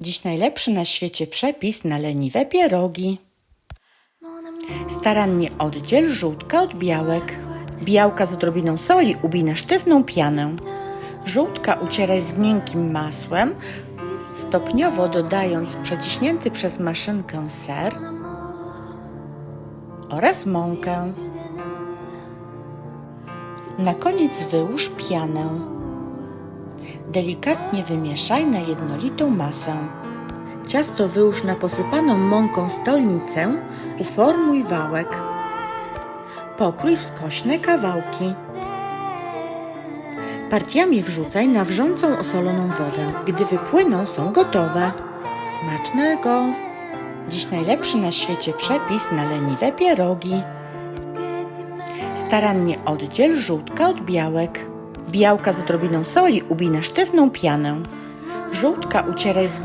Dziś najlepszy na świecie przepis na leniwe pierogi. Starannie oddziel żółtka od białek. Białka z odrobiną soli ubij na sztywną pianę. Żółtka ucieraj z miękkim masłem, stopniowo dodając przeciśnięty przez maszynkę ser oraz mąkę. Na koniec wyłóż pianę. Delikatnie wymieszaj na jednolitą masę. Ciasto wyłóż na posypaną mąką stolnicę, uformuj wałek. Pokrój skośne kawałki. Partiami wrzucaj na wrzącą osoloną wodę. Gdy wypłyną, są gotowe. Smacznego! Dziś najlepszy na świecie przepis na leniwe pierogi. Starannie oddziel żółtka od białek. Białka z odrobiną soli ubij na sztywną pianę. Żółtka ucieraj z